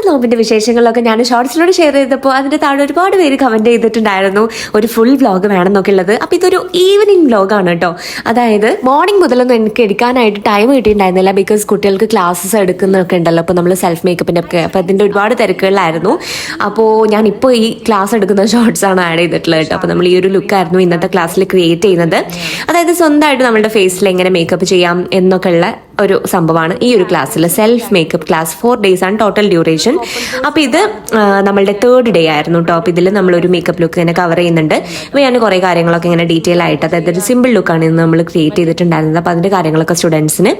പത്ത് നോമ്പിന്റെ വിശേഷങ്ങളൊക്കെ ഞാൻ ഷോർട്സിലൂടെ ഷെയർ ചെയ്തപ്പോൾ അതിന്റെ താഴെ ഒരുപാട് പേര് കമന്റ് ചെയ്തിട്ടുണ്ടായിരുന്നു. ഒരു ഫുൾ വ്ലോഗ് വേണമെന്നൊക്കെ ഉള്ളത്. അപ്പൊ ഇതൊരു ഈവനിങ് വ്ലോഗാണ് കേട്ടോ. അതായത് മോർണിംഗ് മുതലൊന്നും എനിക്ക് എടുക്കാനായിട്ട് ടൈം കിട്ടിയിട്ടുണ്ടായിരുന്നില്ല ബിക്കോസ് കുട്ടികൾക്ക് ക്ലാസ്സസ് എടുക്കുന്നൊക്കെ ഉണ്ടല്ലോ. അപ്പോൾ നമ്മൾ സെൽഫ് മേക്കപ്പിന്റെ ഒക്കെ. അപ്പോൾ അതിന്റെ ഒരുപാട് തിരക്കുകളിലായിരുന്നു. അപ്പോൾ ഞാൻ ഇപ്പോൾ ഈ ക്ലാസ് എടുക്കുന്ന ഷോർട്സ് ആണ് ആഡ് ചെയ്തിട്ടുള്ളത് കേട്ടോ. അപ്പോൾ നമ്മൾ ഈ ഒരു ലുക്കായിരുന്നു ഇന്നത്തെ ക്ലാസ്സിൽ ക്രിയേറ്റ് ചെയ്യുന്നത്. അതായത് സ്വന്തമായിട്ട് നമ്മുടെ ഫേസിൽ എങ്ങനെ മേക്കപ്പ് ചെയ്യാം എന്നൊക്കെ ഉള്ള ഒരു സംഭവമാണ് ഈ ഒരു ക്ലാസ്സിൽ self makeup class four days ആണ് ടോട്ടൽ ഡ്യൂറേഷൻ അപ്പോൾ ഇത് നമ്മളുടെ തേർഡ് ഡേ ആയിരുന്നു കേട്ടോ അപ്പോൾ ഇതിൽ നമ്മളൊരു മേക്കപ്പ് ലുക്ക് ഇങ്ങനെ കവർ ചെയ്യുന്നുണ്ട്. അപ്പോൾ ഞാൻ കുറേ കാര്യങ്ങളൊക്കെ ഇങ്ങനെ ഡീറ്റെയിൽ ആയിട്ട് അതായത് ഒരു സിമ്പിൾ ലുക്കാണ് ഇന്ന് നമ്മൾ ക്രിയേറ്റ് ചെയ്തിട്ടുണ്ടായിരുന്നത്. അപ്പോൾ അതിന്റെ കാര്യങ്ങളൊക്കെ സ്റ്റുഡൻസിന്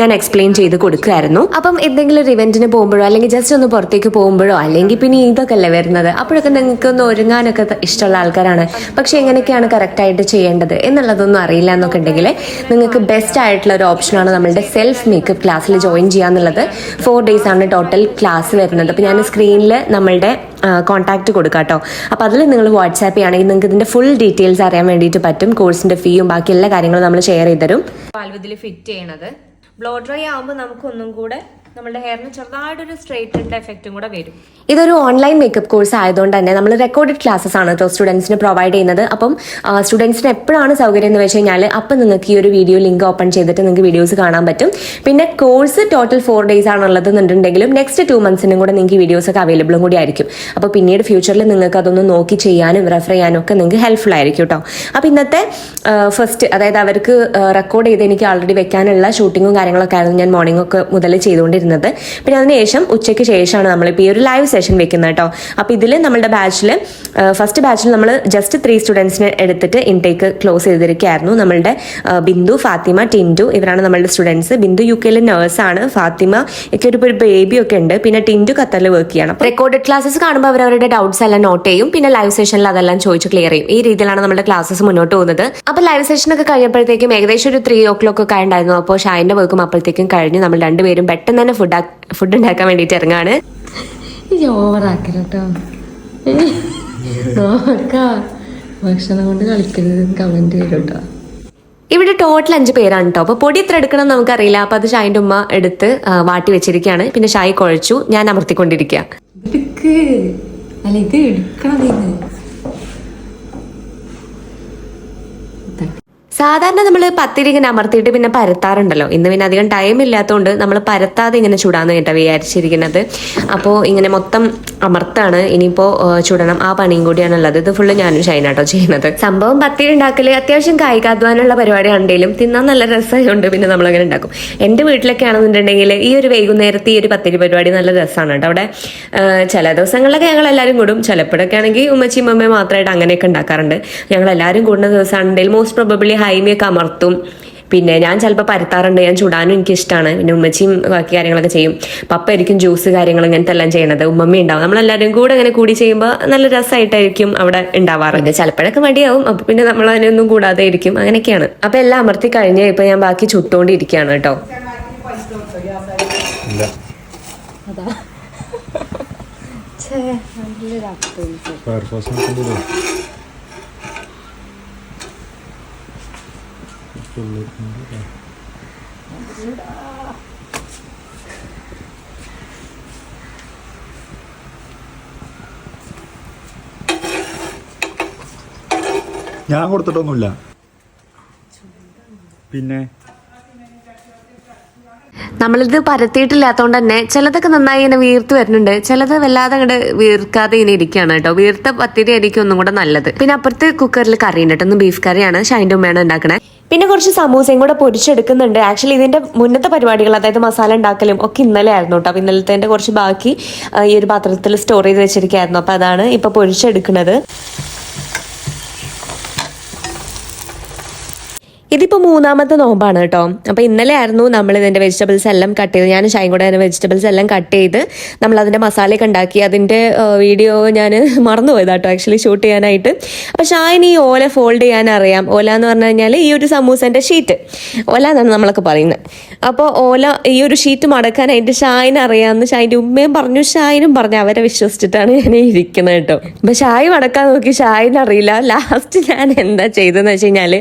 ഞാൻ എക്സ്പ്ലെയിൻ ചെയ്ത് കൊടുക്കുമായിരുന്നു. അപ്പം എന്തെങ്കിലും ഒരു ഇവന്റിന് പോകുമ്പോഴോ അല്ലെങ്കിൽ ജസ്റ്റ് ഒന്ന് പുറത്തേക്ക് പോകുമ്പോഴോ അല്ലെങ്കിൽ പിന്നെ ഇതൊക്കെ അല്ലേ വരുന്നത്? അപ്പോഴൊക്കെ നിങ്ങൾക്ക് ഒന്ന് ഒരുങ്ങാനൊക്കെ ഇഷ്ടമുള്ള ആൾക്കാരാണ്. പക്ഷെ എങ്ങനെയൊക്കെയാണ് കറക്റ്റായിട്ട് ചെയ്യേണ്ടത് എന്നുള്ളതൊന്നും അറിയില്ല എന്നൊക്കെ ഉണ്ടെങ്കിൽ നിങ്ങൾക്ക് ബെസ്റ്റ് ആയിട്ടുള്ള ഒരു ഓപ്ഷനാണ് നമ്മളുടെ സെൽഫ് മേക്കപ്പ് ക്ലാസ്സിൽ ജോയിൻ ചെയ്യാന്നുള്ളത് ഫോർ ഡേയ്സ് ആണ് ടോട്ടൽ ക്ലാസ് വരുന്നത്. അപ്പോൾ ഞാൻ സ്ക്രീനിൽ നമ്മളുടെ കോൺടാക്ട് കൊടുക്കാം കേട്ടോ അപ്പോൾ അതിൽ നിങ്ങൾ വാട്സാപ്പ് ചെയ്യുകയാണെങ്കിൽ നിങ്ങൾക്ക് ഇതിന്റെ ഫുൾ ഡീറ്റെയിൽസ് അറിയാൻ വേണ്ടിയിട്ട് പറ്റും. കോഴ്സിന്റെ ഫീയും ബാക്കി എല്ലാ കാര്യങ്ങളും നമ്മൾ ഷെയർ ചെയ്ത് തരും ഫിറ്റ് ചെയ്യണത്. ബ്ലോ ഡ്രൈ ആകുമ്പോൾ നമുക്കൊന്നും കൂടെ നമ്മുടെ ഹെയറിന് ചെറുതായിട്ടൊരു സ്ട്രൈറ്റന്റെ എഫക്റ്റും കൂടെ വരും. ഇതൊരു ഓൺലൈൻ മേക്കപ്പ് കോഴ്സ് ആയതുകൊണ്ട് തന്നെ നമ്മൾ റെക്കോർഡഡ് ക്ലാസ്സസ് ആണ് കേട്ടോ സ്റ്റുഡൻസിന് പ്രൊവൈഡ് ചെയ്യുന്നത്. അപ്പം സ്റ്റുഡൻസിന് എപ്പോഴാണ് സൗകര്യം എന്ന് വെച്ച് കഴിഞ്ഞാൽ അപ്പം നിങ്ങൾക്ക് ഈ ഒരു വീഡിയോ ലിങ്ക് ഓപ്പൺ ചെയ്തിട്ട് നിങ്ങൾക്ക് വീഡിയോസ് കാണാൻ പറ്റും. പിന്നെ കോഴ്സ് ടോട്ടൽ ഫോർ ഡേയ്സ് ആണുള്ളത് എന്നുണ്ടെങ്കിലും നെക്സ്റ്റ് ടു മന്ത്സിനും കൂടെ നിങ്ങൾക്ക് വീഡിയോസ് ഒക്കെ അവൈലബിളും കൂടി ആയിരിക്കും. അപ്പോൾ പിന്നീട് ഫ്യൂച്ചറിൽ നിങ്ങൾക്ക് അതൊന്ന് നോക്കി ചെയ്യാനും റെഫർ ചെയ്യാനും ഒക്കെ നിങ്ങൾക്ക് ഹെൽപ്ഫുൾ ആയിരിക്കും കേട്ടോ അപ്പോൾ ഇന്നത്തെ ഫസ്റ്റ് അതായത് അവർക്ക് റെക്കോർഡ് ചെയ്ത് എനിക്ക് ആൾറെഡി വെക്കാനുള്ള ഷൂട്ടിങ്ങും കാര്യങ്ങളൊക്കെ ആയിരുന്നു ഞാൻ മോർണിംഗ് ഒക്കെ മുതൽ ചെയ്തുകൊണ്ടിരുന്നത് പിന്നെ അതിനുശേഷം ഉച്ചയ്ക്ക് ശേഷമാണ് നമ്മളിപ്പോൾ ഈ ഒരു ലൈവ് സെഷൻ വെക്കുന്നത് കേട്ടോ അപ്പോൾ ഇതിൽ നമ്മുടെ ബാച്ചിൽ ഫസ്റ്റ് ബാച്ചിൽ നമ്മൾ ജസ്റ്റ് ത്രീ സ്റ്റുഡൻസിനെ എടുത്തിട്ട് ഇൻടേക്ക് ക്ലോസ് ചെയ്തിരിക്കുകയായിരുന്നു. നമ്മളുടെ ബിന്ദു ഫാത്തിമ ടിൻഡു ഇവരാണ് നമ്മളുടെ സ്റ്റുഡൻസ് ബിന്ദു യു കെയിലെ നേഴ്സാണ് ഫാത്തിമ ഒക്കെ ഒരു ബേബി ഒക്കെ ഉണ്ട്. പിന്നെ ടിൻഡു ഖത്തറിൽ വർക്ക് ചെയ്യണം. റെക്കോർഡഡ് ക്ലാസ്സസ് കാണുമ്പോൾ അവരവരുടെ ഡൗട്ട്സ് എല്ലാം നോട്ട് ചെയ്യും. പിന്നെ ലൈവ് സെഷനിൽ അതെല്ലാം ചോദിച്ച് ക്ലിയർ ചെയ്യും. ഈ രീതിയിലാണ് നമ്മുടെ ക്ലാസ്സസ് മുന്നോട്ട് പോകുന്നത്. അപ്പോൾ ലൈവ് സെഷൻ ഒക്കെ കഴിഞ്ഞപ്പോഴത്തേക്കും ഏകദേശം ഒരു ത്രീ ഓ ക്ലോക്ക് ഒക്കെ ഉണ്ടായിരുന്നു അപ്പോൾ ഷായന്റെ വർക്കും അപ്പോഴത്തേക്കും കഴിഞ്ഞ്. നമ്മൾ രണ്ടുപേരും പെട്ടെന്ന് തന്നെ ഫുഡ് ഫുഡ് ഉണ്ടാക്കാൻ വേണ്ടിയിട്ട് ഇറങ്ങാണ്. ഓവറാക്കരുട്ടോ ഭക്ഷണം കൊണ്ട് കളിക്കരുത് കമന്റ് ചെയ്തോട്ടോ ഇവിടെ ടോട്ടൽ അഞ്ച് പേരാണ് കേട്ടോ അപ്പോൾ പൊടി എത്ര എടുക്കണം എന്ന് നമുക്കറിയില്ല. അപ്പോൾ അത് ഷായിന്റെ ഉമ്മ എടുത്ത് വാട്ടി വെച്ചിരിക്കുകയാണ് പിന്നെ ഷായി കുഴച്ചു. ഞാൻ അമർത്തിക്കൊണ്ടിരിക്കുക അല്ല ഇത് എടുക്കണം സാധാരണ നമ്മൾ പത്തിരി ഇങ്ങനെ അമർത്തിയിട്ട് പിന്നെ പരത്താറുണ്ടല്ലോ. ഇന്ന് പിന്നെ അധികം ടൈം ഇല്ലാത്തതുകൊണ്ട് നമ്മൾ പരത്താതെ ഇങ്ങനെ ചുടാന്ന് കേട്ടോ വിചാരിച്ചിരിക്കുന്നത്. അപ്പോൾ ഇങ്ങനെ മൊത്തം അമർത്താണ്. ഇനിയിപ്പോൾ ചുടണം. ആ പണിയും കൂടിയാണ് ഉള്ളത് ഇത് ഫുള്ള് ഞാനും ഷൈനാട്ടോ ചെയ്യുന്നത്. സംഭവം പത്തിരി ഉണ്ടാക്കൽ അത്യാവശ്യം കായികാധ്വാനമുള്ള പരിപാടിയാണെങ്കിലും തിന്നാൻ നല്ല രസമായതുകൊണ്ട് പിന്നെ നമ്മളങ്ങനെ ഉണ്ടാക്കും. എന്റെ വീട്ടിലൊക്കെ ആണെന്നുണ്ടെങ്കിൽ ഈ ഒരു വൈകുന്നേരത്തെ ഈ ഒരു പത്തിരി പരിപാടി നല്ല രസമാണ് കേട്ടോ. അവിടെ ചില ദിവസങ്ങളിലൊക്കെ ഞങ്ങൾ എല്ലാവരും കൂടും. ചിലപ്പോഴൊക്കെ ആണെങ്കിൽ ഉമ്മച്ചിയും അമ്മയും മാത്രമായിട്ട് അങ്ങനെയൊക്കെ ഉണ്ടാക്കാറുണ്ട്. ഞങ്ങൾ എല്ലാവരും കൂടുന്ന ദിവസമാണെങ്കിൽ മോസ്റ്റ് പ്രോബബിളി ഹൈമിയൊക്കെ അമർത്തും. പിന്നെ ഞാൻ ചിലപ്പോൾ പരത്താറുണ്ട് ഞാൻ ചുടാനും എനിക്കിഷ്ടമാണ് പിന്നെ ഉമ്മച്ചിയും ബാക്കി കാര്യങ്ങളൊക്കെ ചെയ്യും. പപ്പ ആയിരിക്കും ജ്യൂസ് കാര്യങ്ങൾ ഇങ്ങനത്തെ എല്ലാം ചെയ്യണത്. ഉമ്മമ്മ ഉണ്ടാവും. നമ്മളെല്ലാവരും കൂടെ അങ്ങനെ കൂടി ചെയ്യുമ്പോൾ നല്ല രസമായിട്ടായിരിക്കും അവിടെ ഉണ്ടാവാറുണ്ട് ചിലപ്പോഴൊക്കെ മടിയാവും. അപ്പം പിന്നെ നമ്മൾ അതിനൊന്നും കൂടാതെ ഇരിക്കും. അങ്ങനെയൊക്കെയാണ്. അപ്പം എല്ലാം അമർത്തി കഴിഞ്ഞ് ഇപ്പം ഞാൻ ബാക്കി ചുട്ടുകൊണ്ടിരിക്കുകയാണ് കേട്ടോ. ഫയർഫോഴ്സ് അല്ലേ? ഞാൻ കൊടുത്തിട്ടൊന്നുമില്ല. പിന്നെ? നമ്മളിത് പരത്തിയിട്ടില്ലാത്തതുകൊണ്ട് തന്നെ ചിലതൊക്കെ നന്നായി ഇങ്ങനെ വീർത്ത് വരുന്നുണ്ട്. ചിലത് വല്ലാതെ അങ്ങോട്ട് വീർക്കാതെ ഇങ്ങനെ ഇരിക്കുകയാണ് കേട്ടോ. വീർത്ത പത്തിരി ആയിരിക്കും ഒന്നും കൂടെ നല്ലത്. പിന്നെ അപ്പുറത്ത് കുക്കറിൽ കറി ഉണ്ട് കേട്ടോ. ഒന്ന് ബീഫ് കറിയാണ്. ഷൈന്റെ ഉമ്മയാണ് ഉണ്ടാക്കണേ. പിന്നെ കുറച്ച് സമൂസയും കൂടെ പൊരിച്ചെടുക്കുന്നുണ്ട്. ആക്ച്വലി ഇതിന്റെ മുന്നത്തെ പരിപാടികൾ അതായത് മസാല ഉണ്ടാക്കലും ഒക്കെ ഇന്നലെ ആയിരുന്നു കേട്ടോ. അപ്പൊ ഇന്നലത്തെ കുറച്ച് ബാക്കി ഈ ഒരു പാത്രത്തിൽ സ്റ്റോർ ചെയ്ത് വെച്ചിരിക്കുകയായിരുന്നു. അപ്പോൾ അതാണ് ഇപ്പൊ പൊരിച്ചെടുക്കുന്നത്. ഇതിപ്പോ മൂന്നാമത്തെ നോമ്പാണ് കേട്ടോ. അപ്പൊ ഇന്നലെ ആയിരുന്നു നമ്മൾ ഇതിന്റെ വെജിറ്റബിൾസ് എല്ലാം കട്ട് ചെയ്ത് ഞാൻ ഷൈൻ കൂടെ അതിന്റെ വെജിറ്റബിൾസ് എല്ലാം കട്ട് ചെയ്ത് നമ്മൾ അതിന്റെ മസാലയൊക്കെ ഉണ്ടാക്കി. അതിന്റെ വീഡിയോ ഞാൻ മറന്നുപോയത് കേട്ടോ ആക്ച്വലി ഷൂട്ട് ചെയ്യാനായിട്ട്. അപ്പൊ ഷായൻ ഈ ഓല ഫോൾഡ് ചെയ്യാൻ അറിയാം. ഓല എന്ന് പറഞ്ഞു കഴിഞ്ഞാൽ ഈ ഒരു സമൂസന്റെ ഷീറ്റ് ഓല എന്നാണ് നമ്മളൊക്കെ പറയുന്നത്. അപ്പോൾ ഓല ഈ ഒരു ഷീറ്റ് മടക്കാനായിട്ട് ഷായൻ അറിയാമെന്ന് ഷായന്റെ ഉമ്മയും പറഞ്ഞു. ഷായനും പറഞ്ഞു അവരെ വിശ്വസിച്ചിട്ടാണ് ഞാൻ ഇരിക്കുന്നത് കേട്ടോ. അപ്പൊ ഷായ് മടക്കാൻ നോക്കി ഷായൻ അറിയില്ല. ലാസ്റ്റ് ഞാൻ എന്താ ചെയ്തതെന്ന് വെച്ച് കഴിഞ്ഞാൽ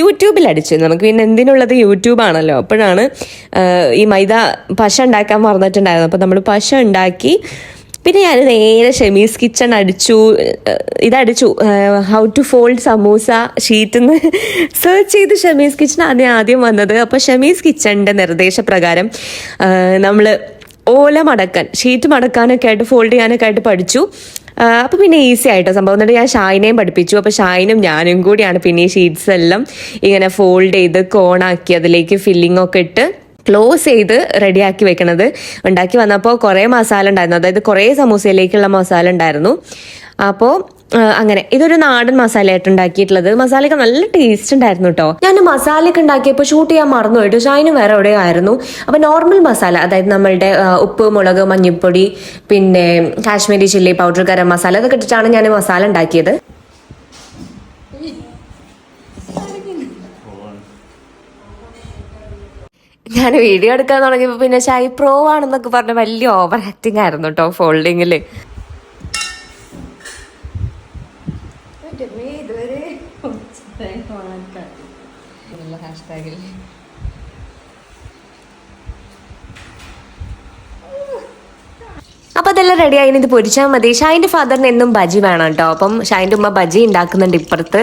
യൂട്യൂബ് യൂട്യൂബിൽ അടിച്ചു നമുക്ക് പിന്നെ എന്തിനുള്ളത് യൂട്യൂബ് ആണല്ലോ. അപ്പോഴാണ് ഈ മൈദ പശ ഉണ്ടാക്കാൻ മറന്നിട്ടുണ്ടായിരുന്നു അപ്പോൾ നമ്മൾ പശ ഉണ്ടാക്കി പിന്നെ ഞാൻ നേരെ ഷെമീസ് കിച്ചൺ അടിച്ചു ഇതടിച്ചു. How to fold samosa sheet എന്ന് സെർച്ച് ചെയ്ത് ഷമീസ് കിച്ചൺ ആദ്യം ആദ്യം വന്നത്. അപ്പോൾ ഷമീസ് കിച്ചണിന്റെ നിർദ്ദേശപ്രകാരം നമ്മൾ ഓല മടക്കാൻ ഷീറ്റ് മടക്കാനൊക്കെ ആയിട്ട് ഫോൾഡ് ചെയ്യാനൊക്കെ ആയിട്ട് പഠിച്ചു. അപ്പോൾ പിന്നെ ഈസി ആയിട്ടോ. സംഭവം എന്നിട്ട് ഞാൻ ഷായിനെയും പഠിപ്പിച്ചു. അപ്പോൾ ഷായിനും ഞാനും കൂടിയാണ് പിന്നെ ഈ ഷീറ്റ്സ് എല്ലാം ഇങ്ങനെ ഫോൾഡ് ചെയ്ത് കോണാക്കി അതിലേക്ക് ഫില്ലിംഗ് ഒക്കെ ഇട്ട് ക്ലോസ് ചെയ്ത് റെഡിയാക്കി വെക്കണത്. ഉണ്ടാക്കി വന്നപ്പോൾ കുറേ മസാല ഉണ്ടായിരുന്നു. അതായത് കുറേ സമൂസയിലേക്കുള്ള മസാല ഉണ്ടായിരുന്നു. അപ്പോൾ അങ്ങനെ. ഇതൊരു നാടൻ മസാല ആയിട്ട് ഉണ്ടാക്കിയിട്ടുള്ളത്. മസാലയൊക്കെ നല്ല ടേസ്റ്റ് ഉണ്ടായിരുന്നു കേട്ടോ ഞാൻ മസാലയൊക്കെ ഉണ്ടാക്കിയപ്പോൾ ഷൂട്ട് ചെയ്യാൻ മറന്നു പോയിട്ട് ഷൈന് വേറെ എവിടെയോ ആയിരുന്നു അപ്പോൾ നോർമൽ മസാല അതായത് നമ്മളുടെ ഉപ്പ് മുളക് മഞ്ഞൾപ്പൊടി പിന്നെ കാശ്മീരി ചില്ലി പൗഡർ ഗരം മസാല ഇതൊക്കെ ഇട്ടിട്ടാണ് ഞാൻ മസാല ഉണ്ടാക്കിയത്. ഞാൻ വീഡിയോ എടുക്കാൻ തുടങ്ങിയപ്പോൾ പിന്നെ ഷൈ പ്രോ ആണെന്നൊക്കെ പറഞ്ഞ വലിയ ഓവർ ആക്ടിങ് ആയിരുന്നു കേട്ടോ ഫോൾഡിങ്ങിൽ അപ്പൊ അതെല്ലാം റെഡി ആയി ഇത് പൊരിച്ചാൽ മതി. ഷായിന്റെ ഫാദറിന് എന്നും ബജി വേണം കേട്ടോ അപ്പം ഷായിന്റെ ഉമ്മ ബജി ഉണ്ടാക്കുന്നുണ്ട് ഇപ്പുറത്ത്.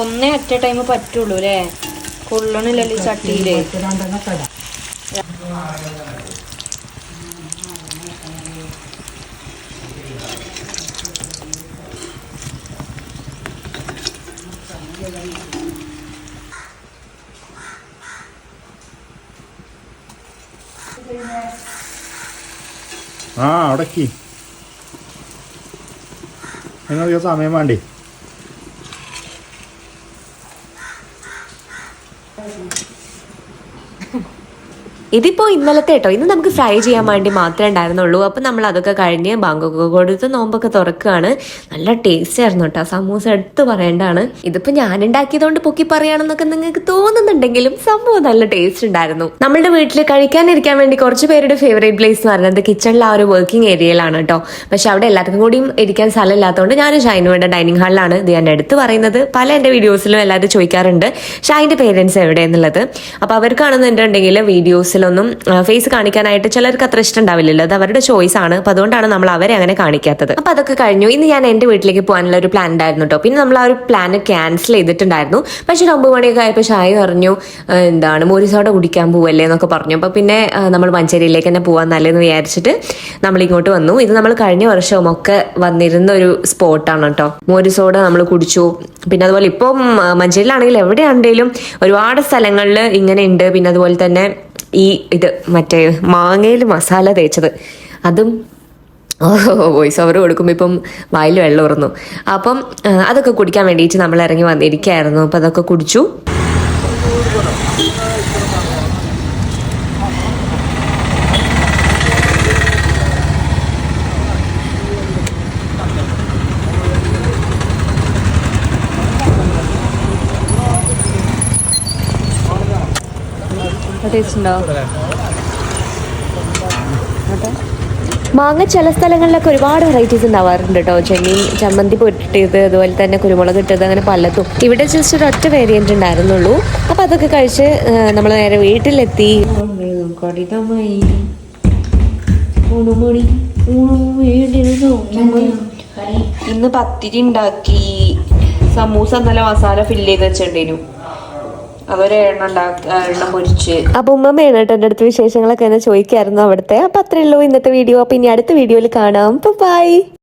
ഒന്നേ അറ്റ ടൈം പറ്റുള്ളൂ അല്ലേ? കൊള്ളണില്ലല്ലോ ഈ ചട്ടിയിൽ. ആ അവിടേക്ക്. നിങ്ങൾക്ക് സമയം വേണ്ടേ? ഇതിപ്പോ ഇന്നലത്തെ കേട്ടോ ഇന്ന് നമുക്ക് ഫ്രൈ ചെയ്യാൻ വേണ്ടി മാത്രമേ ഉണ്ടായിരുന്നുള്ളൂ. അപ്പൊ നമ്മൾ അതൊക്കെ കഴിഞ്ഞ് ബാങ്കൊക്കെ കൊടുത്ത് നോമ്പൊക്കെ തുറക്കുകയാണ്. നല്ല ടേസ്റ്റ് ആയിരുന്നു കേട്ടോ സമൂസ എടുത്ത് പറയേണ്ടതാണ്. ഇതിപ്പോ ഞാൻ ഉണ്ടാക്കിയതുകൊണ്ട് പൊക്കി പറയുകയാണെന്നൊക്കെ നിങ്ങൾക്ക് തോന്നുന്നുണ്ടെങ്കിലും സംഭവം നല്ല ടേസ്റ്റ് ഉണ്ടായിരുന്നു. നമ്മുടെ വീട്ടിൽ കഴിക്കാനിരിക്കാൻ വേണ്ടി കുറച്ച് പേരുടെ ഫേവറേറ്റ് പ്ലേസ് എന്ന് പറയുന്നത് കിച്ചണിലെ ആ ഒരു വർക്കിംഗ് ഏരിയയിലാണ് കേട്ടോ. പക്ഷെ അവിടെ എല്ലാവർക്കും കൂടിയും ഇരിക്കാൻ സ്ഥലമില്ലാത്തതുകൊണ്ട് ഞാൻ ഷൈനുവേണ്ട ഡൈനിങ് ഹാളിലാണ് ഇത് ഞാൻ എടുത്ത് പറയുന്നത്. പല എന്റെ വീഡിയോസിലും എല്ലാവരും ചോദിക്കാറുണ്ട് ഷൈന്റെ പേരൻസ് എവിടെ എന്നുള്ളത് അപ്പോൾ അവർക്കാണെന്നുണ്ടെങ്കിൽ വീഡിയോസിലൊന്നും ഫേസ് കാണിക്കാനായിട്ട് ചിലർക്ക് അത്ര ഇഷ്ടം ഉണ്ടാവില്ലല്ലോ അത് അവരുടെ ചോയ്സ് ആണ്. അപ്പോൾ അതുകൊണ്ടാണ് നമ്മൾ അവരെ അങ്ങനെ കാണിക്കാത്തത്. അപ്പോൾ അതൊക്കെ കഴിഞ്ഞു. ഇന്ന് ഞാൻ എന്റെ വീട്ടിലേക്ക് പോകാനുള്ള ഒരു പ്ലാൻ ഉണ്ടായിരുന്നു കേട്ടോ പിന്നെ നമ്മൾ ആ ഒരു പ്ലാൻ ക്യാൻസൽ ചെയ്തിട്ടുണ്ടായിരുന്നു. പക്ഷെ ഒരു ഒമ്പത് മണിയൊക്കെ ആയപ്പോൾ ഷായി പറഞ്ഞു എന്താണ് മോരിസോടെ കുടിക്കാൻ പോവല്ലേ എന്നൊക്കെ പറഞ്ഞു. അപ്പോൾ പിന്നെ നമ്മൾ മഞ്ചേരിയിലേക്ക് തന്നെ പോകാൻ നല്ലതെന്ന് വിചാരിച്ചിട്ട് നമ്മൾ ഇങ്ങോട്ട് വന്നു. ഇത് നമ്മൾ കഴിഞ്ഞ വർഷവും ഒക്കെ വന്നിരുന്ന ഒരു സ്പോട്ടാണ് കേട്ടോ മോരിസോഡ നമ്മൾ കുടിച്ചു. പിന്നെ അതുപോലെ ഇപ്പം മഞ്ചേരിയിലാണെങ്കിൽ എവിടെയാണെങ്കിലും ഒരുപാട് സ്ഥലങ്ങളിൽ ഇങ്ങനെ ഉണ്ട്. പിന്നെ അതുപോലെ തന്നെ ഈ ഇത് മറ്റേ മാങ്ങയിൽ മസാല തേച്ചത്. അതും വോയിസ് ഓവർ കൊടുക്കുമ്പോൾ ഇപ്പം വായിൽ വെള്ളം ഉറന്നു. അപ്പം അതൊക്കെ കുടിക്കാൻ വേണ്ടിയിട്ട് നമ്മൾ ഇറങ്ങി വന്നിരിക്കുകയായിരുന്നു. അപ്പം അതൊക്കെ കുടിച്ചു. ടേസ്റ്റ് ഉണ്ടോ മാങ്ങ ചില സ്ഥലങ്ങളിലൊക്കെ ഒരുപാട് വെറൈറ്റീസ് ഉണ്ടാവാറുണ്ട് കേട്ടോ ചെമ്മീൻ ചമ്മന്തി പൊട്ടിട്ടത് അതുപോലെ തന്നെ കുരുമുളക് ഇട്ടത് അങ്ങനെ പലതും. ഇവിടെ ജസ്റ്റ് ഒരു ഒറ്റ വേരിയന്റ് ഉണ്ടായിരുന്നുള്ളൂ. അപ്പം അതൊക്കെ കഴിച്ച് നമ്മൾ നേരെ വീട്ടിലെത്തി. ഇന്ന് പത്തിരി ഉണ്ടാക്കി. സമൂസ നല്ല മസാല ഫില്ല് ചെയ്ത് വെച്ചിട്ടുണ്ടേനു അതൊരു എണ്ണ ഉണ്ടാക്കി എണ്ണം പൊരിച്ച് അപ്പൊ ഉമ്മമ്മയാണ് കേട്ടോ എന്റെ അടുത്ത് വിശേഷങ്ങളൊക്കെ ചോദിക്കായിരുന്നു അവിടുത്തെ. അപ്പൊ അത്രേ ഉള്ളൂ ഇന്നത്തെ വീഡിയോ. അപ്പൊ ഇനി അടുത്ത വീഡിയോയിൽ കാണാം. ബൈ